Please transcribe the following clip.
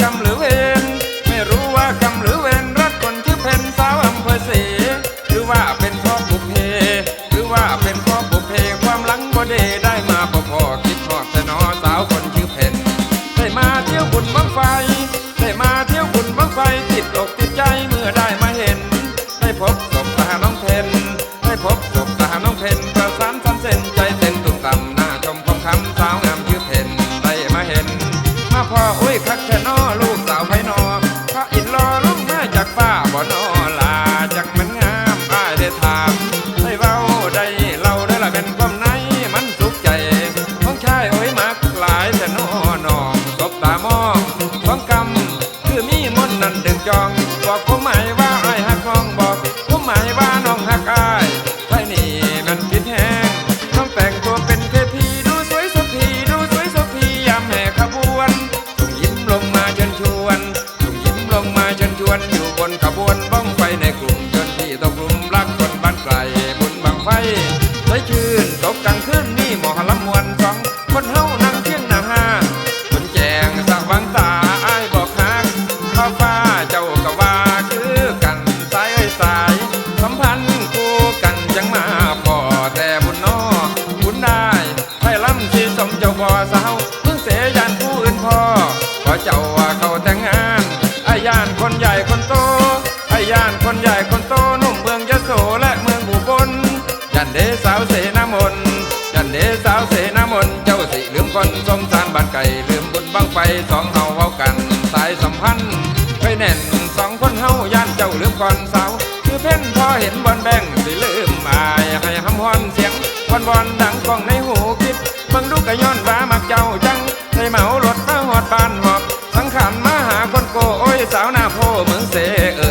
กรรมหรือเวรไม่รู้ว่ากรรมหรือเวรรักคนชื่อเพนสาวอำเภอศรีหรือว่าเป็นพ่อบุเพหรือว่าเป็นพ่อบุเพความหลังบ่ได้ได้มาพอพอคิดพอดแนอสาวคนชื่อเพนได้มาเที่ยวบุญบังไฟ ได้ถามได้เว้าได้เล่าได้ละเป็นความในมันสุขใจของชายโอ้ยมักหลายแต่นอน้องสบตามองของกำคือมีมนนั้นดึงจอง บอกผมหมายว่าไอ้หักน้องบอกผมหมายว่าน้องหักอ้ายไทนี่มันคิดแห้งต้องแต่งตัวเป็นเทพีดูสวยสุดทีดูสวยสุดทียามแห่ขบวนส่งยิ้มลงมาเชิญชวนส่งยิ้มลงมาเชิญชวนอยู่บนขบวนบ้องไฟในกลุ่ม เจ้าว่าเขาแต่งงานไอ้ยานคนใหญ่คนโตไอ้ยานคนใหญ่คนโตหนุ่มเมืองยโสและเมืองบุบลยันเดสาวเสนามนยันเดสาวเสนามนเจ้าสิลืมคนสมสารบ้านไก่ลืมบุญบังไฟสองเฮาเว้ากัน สายสัมพันธ์ไปแน่นสองคนเฮาย่านเจ้าลืมก่อนสาวคือเพ่นพอเห็นบอลแบงสิลืมอายให้หำฮอนเสียงบอลบอลดังกล้องในหูคิดเบิ่งดูกะย้อนว่ามักเจ้าจังได้เมา สาวหน้าวหน้าพเมืองเสก